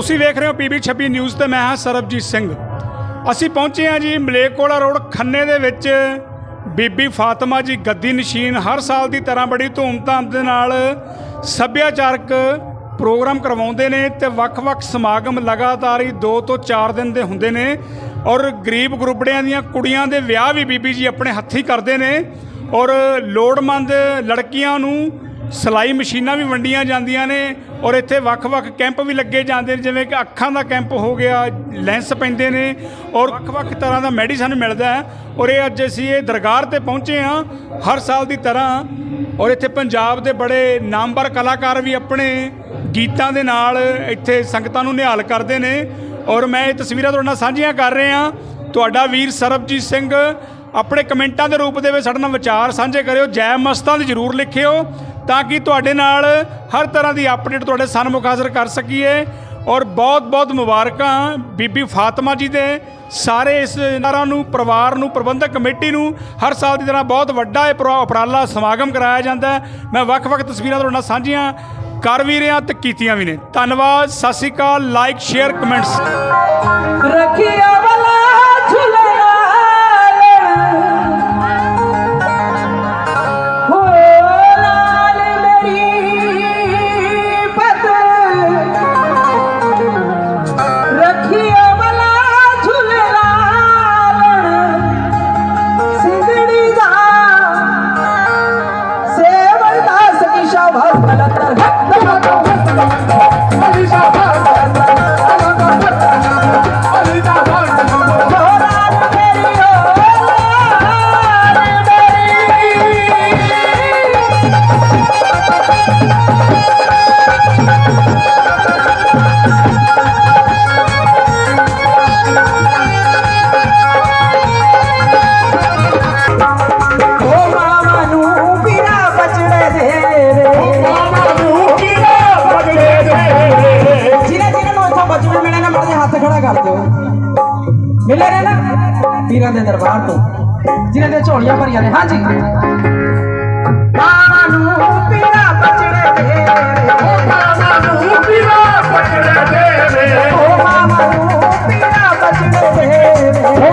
ਤੁਸੀਂ ਵੇਖ ਰਹੇ ਹੋ ਪੀਬੀ 26 ਨਿਊਜ਼ ਤੇ ਮੈਂ ਹਾਂ ਸਰਬਜੀਤ ਸਿੰਘ। ਅਸੀਂ ਪਹੁੰਚੇ ਹਾਂ ਜੀ ਮਲੇਕੋਲਾ ਰੋਡ ਖੰਨੇ ਦੇ ਵਿੱਚ। ਬੀਬੀ ਫਾਤਮਾ ਜੀ ਗੱਦੀ ਨਸ਼ੀਨ ਹਰ ਸਾਲ ਦੀ ਤਰ੍ਹਾਂ ਬੜੀ ਧੂਮਧਾਮ ਦੇ ਨਾਲ ਸੱਭਿਆਚਾਰਕ ਪ੍ਰੋਗਰਾਮ ਕਰਵਾਉਂਦੇ ਨੇ ਤੇ ਵੱਖ-ਵੱਖ ਸਮਾਗਮ ਲਗਾਤਾਰ ਹੀ 2 ਤੋਂ 4 ਦਿਨ ਦੇ ਹੁੰਦੇ ਨੇ। ਔਰ ਗਰੀਬ ਗੁਰਬੜਿਆਂ ਦੀਆਂ ਕੁੜੀਆਂ ਦੇ ਵਿਆਹ ਵੀ ਬੀਬੀ ਜੀ ਆਪਣੇ ਹੱਥੀਂ ਕਰਦੇ ਨੇ। ਔਰ ਲੋੜਮੰਦ ਲੜਕੀਆਂ ਨੂੰ ਸਿਲਾਈ ਮਸ਼ੀਨਾਂ ਵੀ ਵੰਡੀਆਂ ਜਾਂਦੀਆਂ ਨੇ ਔਰ ਇੱਥੇ ਵੱਖ-ਵੱਖ ਕੈਂਪ ਵੀ ਲੱਗੇ ਜਾਂਦੇ ਨੇ, ਜਿਵੇਂ ਕਿ ਅੱਖਾਂ ਦਾ ਕੈਂਪ ਹੋ ਗਿਆ, ਲੈਂਸ ਪੈਂਦੇ ਨੇ ਔਰ ਵੱਖ-ਵੱਖ ਤਰ੍ਹਾਂ ਦਾ ਮੈਡੀਸਨ ਮਿਲਦਾ ਹੈ। ਔਰ ਇਹ ਅੱਜ ਅਸੀਂ ਇਹ ਦਰਗਾਹ ਤੇ ਪਹੁੰਚੇ ਹਾਂ, ਹਰ ਸਾਲ ਦੀ ਤਰ੍ਹਾਂ। ਔਰ ਇੱਥੇ ਪੰਜਾਬ ਦੇ ਬੜੇ ਨਾਮਵਰ ਕਲਾਕਾਰ ਵੀ ਆਪਣੇ ਗੀਤਾਂ ਦੇ ਨਾਲ ਇੱਥੇ ਸੰਗਤਾਂ ਨੂੰ ਨਿਹਾਲ ਕਰਦੇ ਨੇ। ਔਰ ਮੈਂ ਇਹ ਤਸਵੀਰਾਂ ਤੁਹਾਡੇ ਨਾਲ ਸਾਂਝੀਆਂ ਕਰ ਰਿਹਾ ਤੁਹਾਡਾ ਵੀਰ ਸਰਬਜੀਤ ਸਿੰਘ, ਆਪਣੇ ਕਮੈਂਟਾਂ ਦੇ ਰੂਪ ਦੇ ਵਿੱਚ ਸਾਡੇ ਨਾਲ ਵਿਚਾਰ ਸਾਂਝੇ ਕਰਿਓ, ਜੈ ਮਸਤਾਂ ਦੀ ਜ਼ਰੂਰ ਲਿਖਿਓ। ਤਾਂ ਕਿ ਤੁਹਾਡੇ ਨਾਲ ਹਰ ਤਰ੍ਹਾਂ ਦੀ ਅਪਡੇਟ ਤੁਹਾਡੇ ਸਾਹਮਣੇ ਹਾਜ਼ਰ ਕਰ ਸਕੀਏ। ਔਰ ਬਹੁਤ-ਬਹੁਤ ਮੁਬਾਰਕਾਂ ਬੀਬੀ ਫਾਤਮਾ ਜੀ ਦੇ। ਸਾਰੇ ਇਸ ਨਾਰਾਂ ਨੂੰ, ਪਰਿਵਾਰ ਨੂੰ, ਪ੍ਰਬੰਧਕ ਕਮੇਟੀ ਨੂੰ ਹਰ ਸਾਲ ਦੀ ਤਰ੍ਹਾਂ ਬਹੁਤ ਵੱਡਾ ਇਹ ਪ੍ਰੋ- ਉਪਰਾਲਾ ਸਮਾਗਮ ਕਰਾਇਆ ਜਾਂਦਾ ਮੈਂ ਵੱਖ-ਵੱਖ ਤਸਵੀਰਾਂ ਤੁਹਾਡੇ ਨਾਲ ਸਾਂਝੀਆਂ ਕਰ ਵੀ ਰਿਹਾ ਤੇ ਕੀਤੀਆਂ ਵੀ ਨੇ। ਧੰਨਵਾਦ, Sat Shri Akal like share comments ਰਖਿਆ ਪੀਰਾਂ ਦੇ ਦਰਬਾਰ ਤੋਂ ਜਿਹਨੇ ਦੇ ਝੋਲੀਆਂ ਭਰੀਆਂ ਨੇ। ਹਾਂਜੀ। ਮਾਮਾ ਨੂੰ ਪੀਰਾ ਬਚੜੇ ਦੇ ਓ ਮਾਮਾ ਨੂੰ ਪੀਰਾ ਬਚੜੇ ਦੇ ਰੇ ਮਾਮਾ ਨੂੰ ਪੀਰਾ ਬਚੜੇ ਦੇ ਰੇ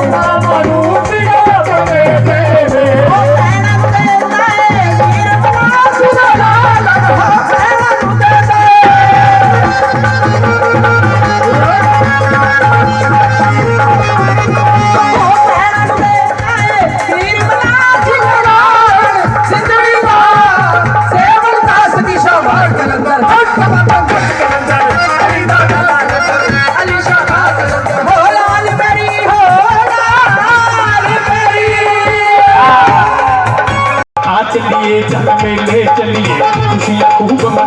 आ चलिए चल मेले चलिए खुशियाँ खूब मनाइए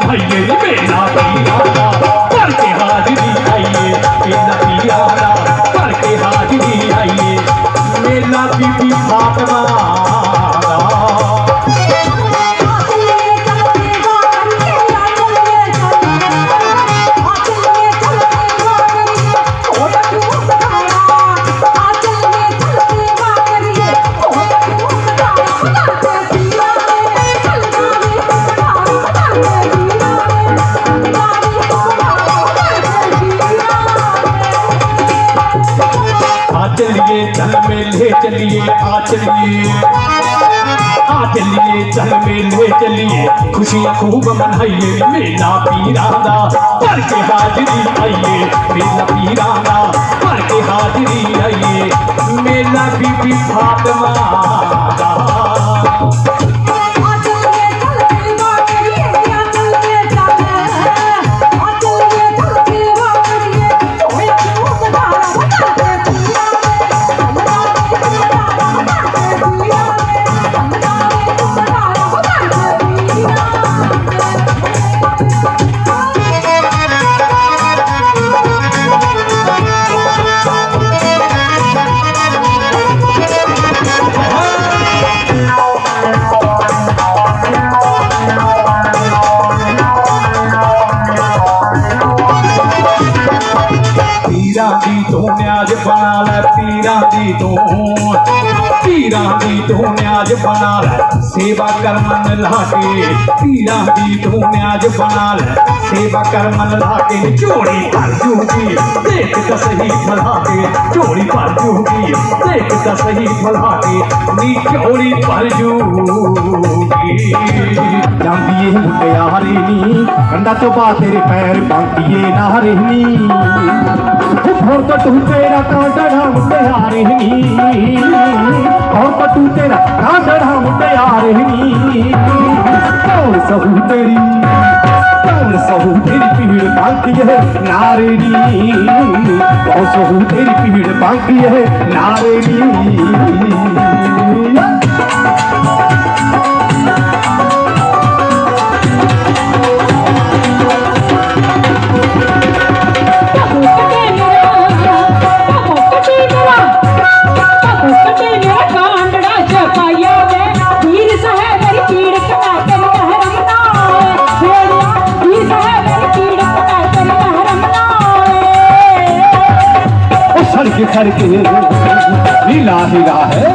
ਖੁਸ਼ੀਆਂ ਖੂਬ ਮਨਾਈਏ, ਮੇਲਾ ਪੀਰਾ ਦਾ, ਭਰ ਕੇ ਹਾਜ਼ਰੀ ਆਈਏ ਮੇਲਾ ਪੀਰਾ ਦਾ, ਭਰ ਕੇ ਹਾਜ਼ਰੀ ਆਈਏ ਮੇਲਾ ਬੀਬੀ ਫਾਤਮਾ ਦਾ। ਪੀਰਾਂ ਦੀ ਤੂੰ ਨਿਆਜ ਬਣਾ ਲੈ ਪੀਰਾਂ ਦੀ ਤੂੰ ਪੀਰਾਂ ਦੀ ਤੂੰ ਨਿਆਜ ਬਣਾ ਲੈ, ਸੇਵਾ ਕਰ ਮਨ ਲਾ ਕੇ। ਪੀਰਾਂ ਦੀ ਤੂੰ ਨਿਆਜ ਬਣਾ ਲੈ, ਸੇਵਾ ਕਰ ਮਨ ਲਾ ਕੇ। ਝੋਲੀ ਭਰ ਜੂਗੀ, ਦੇਖ ਤਾਂ ਸਹੀ ਫਲਾ ਕੇ। ਝੋਲੀ ਭਰ ਜੂਗੀ, ਦੇਖ ਤਾਂ ਸਹੀ ਫਲਾ ਕੇ। ਨੀ ਝੋਲੀ ਭਰ ਜੂਗੀ। ਜਾਂਦੀ ਏ ਮੁਟਿਆਰੀ ਨੀ ਕੰਡਾ ਚੋਬਾ ਤੇਰੇ ਪੈਰ ਪਾਉਂਦੀਏ ਨਾ ਨੀ ਹੋਰ ਤਾਂ ਤੂੰ ਤੇਰਾ ਕਾਂਡੜਾ ਮੁਟਿਆਰੀ ਨੀ। ਹੋਰ ਤਾਂ ਤੂੰ ਤੇਰਾ ਕਾਂਡੜਾ ਮੁਟਿਆਰੀ ਨੀ। ਕੌਣ ਸਹੂ ਤੇਰੀ? ਕੌਣ ਸਹੂ ਤੇਰੀ ਪੀੜ ਬਾਕੀ ਹੈ ਨਾਰੇ ਕੌਣ ਸਹੂ ਤੇਰੀ ਪੀੜ ਬਾਕੀ ਹੈ ਨਾਰੇ ਸੜਕ ਸੜਕ ਨੀਲਾ ਹੀਰਾ ਹੈ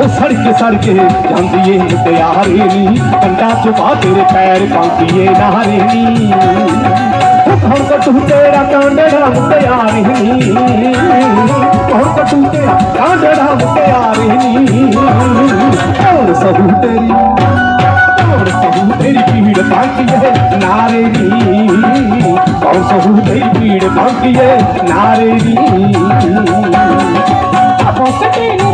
ਉਹ ਸੜਕ ਸੜਕ ਜਾਂਦੀ ਏ ਮੁਟਿਆਰੀ ਨੀ। ਕੰਡਾ ਚੁਬਾ ਤੇਰੇ ਪੈਰ ਪਾਉਂਦੀਏ ਨਾਰੇ ਨੀ। ਹੁਣ ਕੋ ਤੂੰ ਤੇਰਾ ਕਾਂਡੜਾ ਮੁਟਿਆਰੀ ਨੀ। ਹੁਣ ਕੋ ਤੇਰਾ ਕਾਂਡੜਾ ਮੁਟਿਆਰੀ ਨੀ। ਕੌਣ ਸਹੂ ਪੀੜ ਬਾਕੀ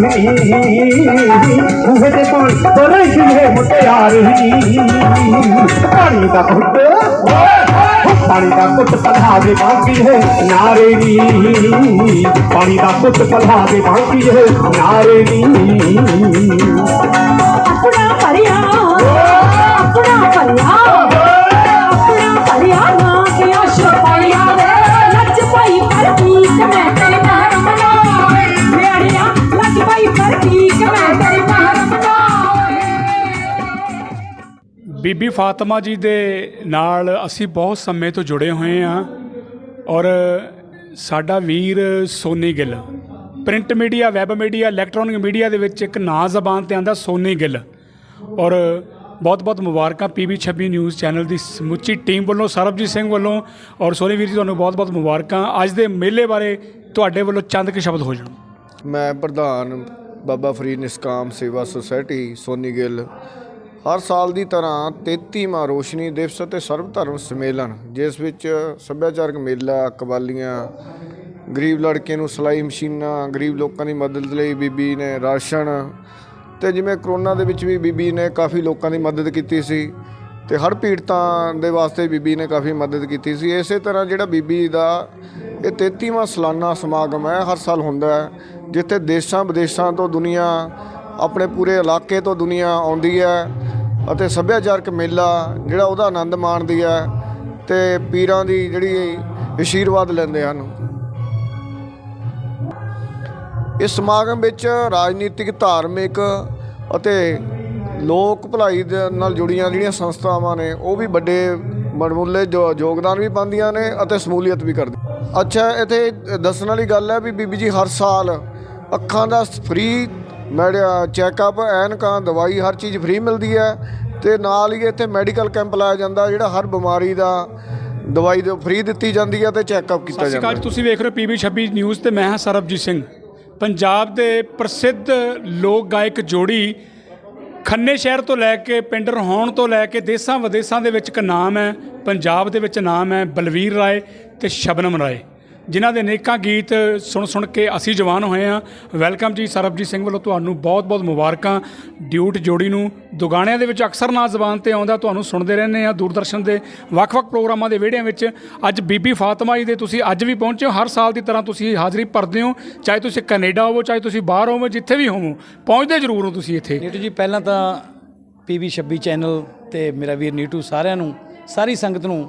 ਮੁਟਿਆਰੀ ਤੇ ਪਾਣੀ ਬਰੇ ਸਿੰਘੇ ਮੁਟਿਆਰੀ ਨੀ ਪਾਣੀ ਦਾ ਘੁੱਟ ਉਹ ਪਾਣੀ ਦਾ ਘੁੱਟ ਪਧਾ ਦੇ ਬਾਕੀ ਹੈ ਨਾਰੇ ਨੀ ਪਾਣੀ ਦਾ ਘੁੱਟ ਪਧਾ ਦੇ ਬਾਕੀ ਹੈ ਨਾਰੇ ਨੀ ਆਪਣਾ ਭਰਿਆ ਆਪਣਾ ਭਰਿਆ ਠੀਕ ਮੈਂ ਤੇਰੇ ਨਾਲ ਬੀਬੀ ਫਾਤਮਾ ਜੀ ਦੇ ਨਾਲ ਅਸੀਂ ਬਹੁਤ ਸਮੇਂ ਤੋਂ ਜੁੜੇ ਹੋਏ ਹਾਂ ਔਰ ਸਾਡਾ ਵੀਰ Soni Gill, print media, web media, electronic media ਦੇ ਵਿੱਚ ਇੱਕ ਨਾਂ ਜ਼ਬਾਨ ਤੇ ਆਂਦਾ ਸੋਨੀ ਗਿੱਲ ਔਰ ਬਹੁਤ ਬਹੁਤ ਮੁਬਾਰਕਾਂ ਪੀਬੀ 26 ਨਿਊਜ਼ ਚੈਨਲ ਦੀ ਸਮੁੱਚੀ ਟੀਮ ਵੱਲੋਂ, ਸਰਬਜੀਤ ਸਿੰਘ ਵੱਲੋਂ ਔਰ ਸੋਨੀ ਵੀਰ ਜੀ ਤੁਹਾਨੂੰ ਬਹੁਤ ਬਹੁਤ ਮੁਬਾਰਕਾਂ। ਅੱਜ ਦੇ ਮੇਲੇ ਬਾਰੇ ਤੁਹਾਡੇ ਵੱਲੋਂ ਚੰਦ ਕੇ ਸ਼ਬਦ ਹੋ ਜਾਣ। ਮੈਂ ਪ੍ਰਧਾਨ ਬਾਬਾ ਫਰੀਦ ਨਿਸਕਾਮ ਸੇਵਾ ਸੁਸਾਇਟੀ, ਸੋਨੀ ਗਿੱਲ। ਹਰ ਸਾਲ ਦੀ ਤਰ੍ਹਾਂ 33ਵਾਂ ਰੋਸ਼ਨੀ ਦਿਵਸ ਅਤੇ ਸਰਵ ਧਰਮ ਸੰਮੇਲਨ, ਜਿਸ ਵਿੱਚ ਸੱਭਿਆਚਾਰਕ ਮੇਲਾ, ਕਵਾਲੀਆਂ, ਗਰੀਬ ਲੜਕੇ ਨੂੰ ਸਿਲਾਈ ਮਸ਼ੀਨਾਂ, ਗਰੀਬ ਲੋਕਾਂ ਦੀ ਮਦਦ ਲਈ ਬੀਬੀ ਨੇ ਰਾਸ਼ਨ ਤੇ ਜਿਵੇਂ ਕਰੋਨਾ ਦੇ ਵਿੱਚ ਵੀ ਬੀਬੀ ਨੇ ਕਾਫੀ ਲੋਕਾਂ ਦੀ ਮਦਦ ਕੀਤੀ ਸੀ ਤੇ ਹਰ ਪੀੜਤਾਂ ਦੇ ਵਾਸਤੇ ਬੀਬੀ ਨੇ ਕਾਫੀ ਮਦਦ ਕੀਤੀ ਸੀ। ਇਸੇ ਤਰ੍ਹਾਂ ਜਿਹੜਾ ਬੀਬੀ ਦਾ ਇਹ 33ਵਾਂ ਸਾਲਾਨਾ ਸਮਾਗਮ ਹੈ, ਹਰ ਸਾਲ ਹੁੰਦਾ ਹੈ ਜਿੱਥੇ ਦੇਸ਼ਾਂ ਵਿਦੇਸ਼ਾਂ ਤੋਂ ਦੁਨੀਆ, ਆਪਣੇ ਪੂਰੇ ਇਲਾਕੇ ਤੋਂ ਦੁਨੀਆ ਆਉਂਦੀ ਹੈ ਅਤੇ ਸੱਭਿਆਚਾਰਕ ਮੇਲਾ ਜਿਹੜਾ ਉਹਦਾ ਆਨੰਦ ਮਾਣਦੀ ਹੈ ਤੇ ਪੀਰਾਂ ਦੀ ਜਿਹੜੀ ਅਸ਼ੀਰਵਾਦ ਲੈਂਦੇ ਹਨ। ਇਸ ਸਮਾਗਮ ਵਿੱਚ ਰਾਜਨੀਤਿਕ, ਧਾਰਮਿਕ ਅਤੇ ਲੋਕ ਭਲਾਈ ਦੇ ਨਾਲ ਜੁੜੀਆਂ ਜਿਹੜੀਆਂ ਸੰਸਥਾਵਾਂ ਨੇ, ਉਹ ਵੀ ਵੱਡੇ ਮਨਮੁੱਲੇ ਜੋ ਯੋਗਦਾਨ ਵੀ ਪਾਉਂਦੀਆਂ ਨੇ ਅਤੇ ਸਮੂਲੀਅਤ ਵੀ ਕਰਦੀਆਂ ਅੱਛਾ, ਇੱਥੇ ਦੱਸਣ ਵਾਲੀ ਗੱਲ ਹੈ ਵੀ ਬੀਬੀ ਜੀ, ਹਰ ਸਾਲ ਅੱਖਾਂ ਦਾ ਫ੍ਰੀ ਮੈਡੀਆ ਚੈੱਕਅਪ ਐਨਕਾਂ ਦਵਾਈ ਹਰ ਚੀਜ਼ ਫ੍ਰੀ ਮਿਲਦੀ ਹੈ ਤੇ ਨਾਲ ਹੀ ਇੱਥੇ ਮੈਡੀਕਲ ਕੈਂਪ ਲਾਇਆ ਜਾਂਦਾ ਜਿਹੜਾ ਹਰ ਬਿਮਾਰੀ ਦਾ ਦਵਾਈ ਦੇ ਫ੍ਰੀ ਦਿੱਤੀ ਜਾਂਦੀ ਹੈ ਤੇ ਚੈੱਕਅਪ ਕੀਤਾ ਸਤਿ ਸ਼੍ਰੀ ਅਕਾਲ ਜਾਂਦਾ ਜੀ, ਤੁਸੀਂ ਵੇਖ ਰਹੇ ਹੋ ਪੀਬੀ 26 ਨਿਊਜ਼ ਤੇ ਮੈਂ ਹਾਂ ਸਰਬਜੀਤ ਸਿੰਘ। ਪੰਜਾਬ ਦੇ ਪ੍ਰਸਿੱਧ ਲੋਕ ਗਾਇਕ ਜੋੜੀ ਖੰਨੇ ਸ਼ਹਿਰ ਤੋਂ ਲੈ ਕੇ ਪਿੰਡ ਰਹਾਉਣ ਤੋਂ ਲੈ ਕੇ ਦੇਸਾਂ ਵਿਦੇਸਾਂ ਦੇ ਵਿੱਚ ਇੱਕ ਨਾਮ ਹੈ ਪੰਜਾਬ ਦੇ ਵਿੱਚ ਨਾਮ ਹੈ ਬਲਵੀਰ ਰਾਏ ਤੇ ਸ਼ਬਨਮ ਰਾਏ। ਜਿਨ੍ਹਾਂ ਦੇ ਅਨੇਕਾਂ ਗੀਤ ਸੁਣ ਸੁਣ ਕੇ ਅਸੀਂ ਜਵਾਨ ਹੋਏ ਹਾਂ। ਵੈਲਕਮ ਜੀ ਸਰਬਜੀਤ ਸਿੰਘ ਵੱਲੋਂ ਤੁਹਾਨੂੰ ਬਹੁਤ-ਬਹੁਤ ਮੁਬਾਰਕਾਂ। ਡਿਊਟ ਜੋੜੀ ਨੂੰ ਦੁਗਾਣਿਆਂ ਦੇ ਵਿੱਚ ਅਕਸਰ ਨਾ ਜ਼ਬਾਨ ਤੇ ਆਉਂਦਾ ਤੁਹਾਨੂੰ ਸੁਣਦੇ ਰਹਿੰਦੇ ਆ ਦੂਰਦਰਸ਼ਨ ਦੇ ਵੱਖ-ਵੱਖ ਪ੍ਰੋਗਰਾਮਾਂ ਦੇ ਵਿਹੜਿਆਂ ਵਿੱਚ। ਅੱਜ ਬੀਬੀ ਫਾਤਮਾ ਜੀ ਦੇ ਤੁਸੀਂ ਅੱਜ ਵੀ ਪਹੁੰਚੇ ਹੋ। ਹਰ ਸਾਲ ਦੀ ਤਰ੍ਹਾਂ ਤੁਸੀਂ ਹਾਜ਼ਰੀ ਭਰਦੇ ਹੋ। ਚਾਹੇ ਤੁਸੀਂ ਕੈਨੇਡਾ ਹੋਵੋ, ਚਾਹੇ ਤੁਸੀਂ ਬਾਹਰ ਹੋਵੋ, ਜਿੱਥੇ ਵੀ ਹੋਵੋ, ਪਹੁੰਚਦੇ ਜ਼ਰੂਰ ਹੋ ਤੁਸੀਂ ਇੱਥੇ। ਨੀਟੂ ਜੀ, ਪਹਿਲਾਂ ਤਾਂ ਪੀਵੀ 26 ਚੈਨਲ ਤੇ ਮੇਰਾ ਵੀਰ ਨੀਟੂ ਸਾਰਿਆਂ ਨੂੰ, ਸਾਰੀ ਸੰਗਤ ਨੂੰ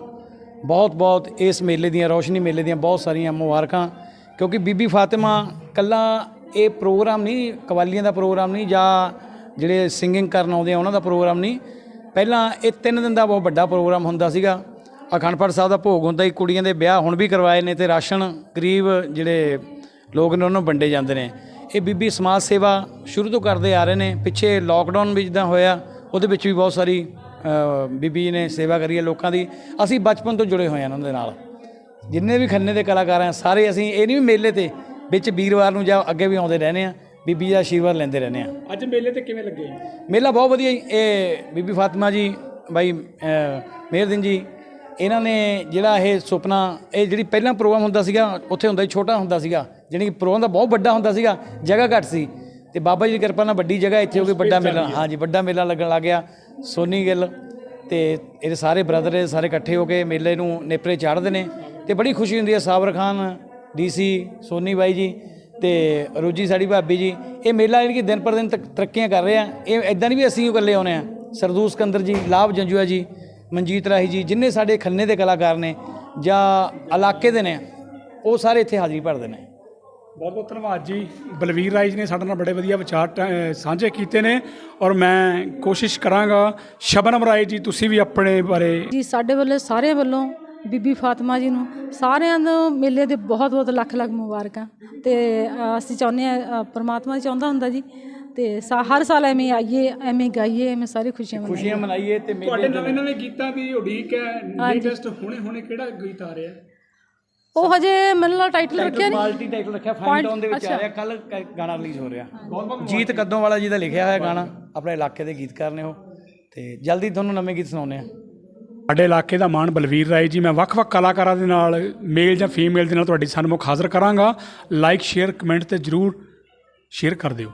ਬਹੁਤ ਬਹੁਤ ਇਸ ਮੇਲੇ ਦੀਆਂ, ਰੌਸ਼ਨੀ ਮੇਲੇ ਦੀਆਂ ਬਹੁਤ ਸਾਰੀਆਂ ਮੁਬਾਰਕਾਂ। ਕਿਉਂਕਿ ਬੀਬੀ ਫਾਤਿਮਾ ਕੱਲਾ ਇਹ ਪ੍ਰੋਗਰਾਮ ਨਹੀਂ, ਕਵਾਲੀਆਂ ਦਾ ਪ੍ਰੋਗਰਾਮ ਨਹੀਂ ਜਾਂ ਜਿਹੜੇ ਸਿੰਗਿੰਗ ਕਰਨ ਆਉਂਦੇ ਆ, ਉਹਨਾਂ ਦਾ ਪ੍ਰੋਗਰਾਮ ਨਹੀਂ। ਪਹਿਲਾਂ ਇਹ ਤਿੰਨ ਦਿਨ ਦਾ ਬਹੁਤ ਵੱਡਾ ਪ੍ਰੋਗਰਾਮ ਹੁੰਦਾ ਸੀਗਾ। ਅਖੰਡ ਪਾਠ ਸਾਹਿਬ ਦਾ ਭੋਗ ਹੁੰਦਾ ਸੀ, ਕੁੜੀਆਂ ਦੇ ਵਿਆਹ ਹੁਣ ਵੀ ਕਰਵਾਏ ਨੇ ਤੇ ਰਾਸ਼ਨ, ਗਰੀਬ ਜਿਹੜੇ ਲੋਕ ਨੇ ਉਹਨਾਂ ਨੂੰ ਵੰਡੇ ਜਾਂਦੇ ਨੇ। ਇਹ ਬੀਬੀ ਸਮਾਜ ਸੇਵਾ ਸ਼ੁਰੂ ਤੋਂ ਕਰਦੇ ਆ ਰਹੇ ਨੇ, ਪਿੱਛੇ ਲੋਕਡਾਊਨ ਵੀ ਜਿੱਦਾਂ ਹੋਇਆ, ਉਹਦੇ ਵਿੱਚ ਵੀ ਬਹੁਤ ਸਾਰੀ ਬੀਬੀ ਨੇ ਸੇਵਾ ਕਰੀ ਹੈ ਲੋਕਾਂ ਦੀ। ਅਸੀਂ ਬਚਪਨ ਤੋਂ ਜੁੜੇ ਹੋਏ ਹਾਂ ਉਹਨਾਂ ਦੇ ਨਾਲ। ਜਿੰਨੇ ਵੀ ਖੰਨੇ ਦੇ ਕਲਾਕਾਰ ਆ ਸਾਰੇ ਅਸੀਂ ਇਹ ਨਹੀਂ ਵੀ ਮੇਲੇ ਤੇ ਵਿੱਚ ਵੀਰਵਾਰ ਨੂੰ ਜਾਂ ਅੱਗੇ ਵੀ ਆਉਂਦੇ ਰਹਿੰਦੇ ਆ ਬੀਬੀ ਦਾ ਆਸ਼ੀਰਵਾਦ ਲੈਂਦੇ ਰਹਿੰਦੇ ਆ ਅੱਜ ਮੇਲੇ ਤੇ ਕਿਵੇਂ ਲੱਗੇ? ਮੇਲਾ ਬਹੁਤ ਵਧੀਆ ਜੀ। ਇਹ ਬੀਬੀ ਫਾਤਿਮਾ ਜੀ ਬਾਈ ਅਹ, ਮਿਹਰਦਿਨ ਜੀ ਇਹਨਾਂ ਨੇ ਜਿਹੜਾ ਇਹ ਸੁਪਨਾ ਇਹ ਜਿਹੜੀ ਪਹਿਲਾਂ ਪ੍ਰੋਗਰਾਮ ਹੁੰਦਾ ਸੀਗਾ ਉੱਥੇ ਹੁੰਦਾ ਛੋਟਾ ਹੁੰਦਾ ਸੀਗਾ ਜਾਣੀ ਕਿ ਪ੍ਰੋਗਰਾਮ ਦਾ ਬਹੁਤ ਵੱਡਾ ਹੁੰਦਾ ਸੀਗਾ ਜਗ੍ਹਾ ਘੱਟ ਸੀ। ਤੇ ਬਾਬਾ ਜੀ ਦੀ ਕਿਰਪਾ ਨਾਲ ਵੱਡੀ ਜਗ੍ਹਾ ਇੱਥੇ ਹੋ ਗਈ ਵੱਡਾ ਮੇਲਾ ਹਾਂਜੀ ਵੱਡਾ ਮੇਲਾ ਲੱਗਣ ਲੱਗ ਗਿਆ ਸੋਨੀ ਗਿੱਲ ਤੇ ਇਹਦੇ ਸਾਰੇ ਬ੍ਰਦਰ ਸਾਰੇ ਇਕੱਠੇ ਹੋ ਕੇ ਮੇਲੇ ਨੂੰ ਨੇਪਰੇ ਚਾੜ੍ਹਦੇ ਨੇ ਤੇ ਬੜੀ ਖੁਸ਼ੀ ਹੁੰਦੀ ਹੈ ਸਾਬਰ ਖਾਨ ਡੀਸੀ ਸੋਨੀ ਬਾਈ ਜੀ ਤੇ ਰੋਜੀ ਸਾਡੀ ਭਾਬੀ ਜੀ। ਇਹ ਮੇਲਾ ਜਿਹੜੀ ਕਿ ਦਿਨ ਪਰ ਦਿਨ ਤੱਕ ਤਰੱਕੀਆਂ ਕਰ ਰਿਹਾ ਇਹ ਇਦਾਂ ਨਹੀਂ ਵੀ ਅਸੀਂ ਇਕੱਲੇ ਆਉਨੇ ਆ। ਸਰਦੂਲ ਸਿਕੰਦਰ ਜੀ ਲਾਭ ਜੰਜੂਆ ਜੀ ਮਨਜੀਤ ਰਾਹੀ ਜੀ ਜਿੰਨੇ ਸਾਡੇ ਖੰਨੇ ਦੇ ਕਲਾਕਾਰ ਨੇ ਜਾਂ ਇਲਾਕੇ ਦੇ ਨੇ ਉਹ ਸਾਰੇ ਇੱਥੇ ਹਾਜ਼ਰੀ ਭਰਦੇ ਨੇ। ਬਹੁਤ ਬਹੁਤ ਧੰਨਵਾਦ ਜੀ। ਬਲਵੀਰ ਰਾਏ ਜੀ ਨੇ ਸਾਡੇ ਨਾਲ ਬੜੇ ਵਧੀਆ ਵਿਚਾਰ ਟ- ਸਾਂਝੇ ਕੀਤੇ ਨੇ ਔਰ ਮੈਂ ਕੋਸ਼ਿਸ਼ ਕਰਾਂਗਾ ਸ਼ਬਨਮ ਰਾਏ ਜੀ ਤੁਸੀਂ ਵੀ ਆਪਣੇ ਬਾਰੇ ਜੀ ਸਾਡੇ ਵੱਲੋਂ ਸਾਰਿਆਂ ਵੱਲੋਂ ਬੀਬੀ ਫਾਤਮਾ ਜੀ ਨੂੰ ਸਾਰਿਆਂ ਨੂੰ ਮੇਲੇ ਦੇ ਬਹੁਤ ਬਹੁਤ ਲੱਖ ਲੱਖ ਮੁਬਾਰਕਾਂ। ਤੇ ਅ, ਅਸੀਂ ਚਾਹੁੰਦੇ ਆ ਪ੍ਰਮਾਤਮਾ ਜੀ ਚਾਹੁੰਦਾ ਹੁੰਦਾ ਜੀ। ਤੇ ਸਾ- ਹਰ ਸਾਲ ਐਵੇਂ ਆਈਏ ਐਵੇਂ ਗਾਈਏ ਐਵੇਂ ਸਾਰੀ ਖੁਸ਼ੀਆਂ ਮਨਾਈਏ ਖੁਸ਼ੀਆਂ ਮਨਾਈਏ। ਤੇ ਮੇਲੇ ਤੁਹਾਡੇ ਨਵੇਂ ਨਵੇਂ ਗੀਤਾਂ ਦੀ ਉਡੀਕ ਹੈ। ਲੇਟੈਸਟ ਹੁਣੇ ਹੁਣੇ ਕਿਹੜਾ ਗੀਤ ਆ ਰਿਹਾ? ਉਹ ਹਜੇ ਮੈਨੂੰ ਲਾ ਟਾਈਟਲ ਰੱਖਿਆ ਨਹੀਂ। ਕੁਆਲਿਟੀ ਟਾਈਟਲ ਰੱਖਿਆ ਫਾਈਨ ਟਾਊਨ ਦੇ ਵਿੱਚ ਆ ਰਿਹਾ ਕੱਲ ਗਾਣਾ ਰਿਲੀਜ਼ ਹੋ ਰਿਹਾ। ਜੀਤ ਕੱਦੋਂ ਵਾਲਾ ਜੀ ਦਾ ਲਿਖਿਆ ਹੋਇਆ ਗਾਣਾ ਆਪਣੇ ਇਲਾਕੇ ਦੇ ਗੀਤਕਾਰ ਨੇ ਉਹ। ਤੇ ਜਲਦੀ ਤੁਹਾਨੂੰ ਨਵੇਂ ਗੀਤ ਸੁਣਾਉਂਦੇ ਆ ਸਾਡੇ ਇਲਾਕੇ ਦਾ ਮਾਣ ਬਲਵੀਰ ਰਾਏ ਜੀ ਮੈਂ ਵੱਖ-ਵੱਖ ਕਲਾਕਾਰਾਂ ਦੇ ਨਾਲ ਮੇਲ ਜਾਂ ਫੀਮੇਲ ਦੇ ਨਾਲ ਤੁਹਾਡੀ ਸਨਮੁਖ ਹਾਜ਼ਰ ਕਰਾਂਗਾ। ਲਾਈਕ ਸ਼ੇਅਰ ਕਮੈਂਟ ਤੇ ਜਰੂਰ ਸ਼ੇਅਰ ਕਰ ਦਿਓ।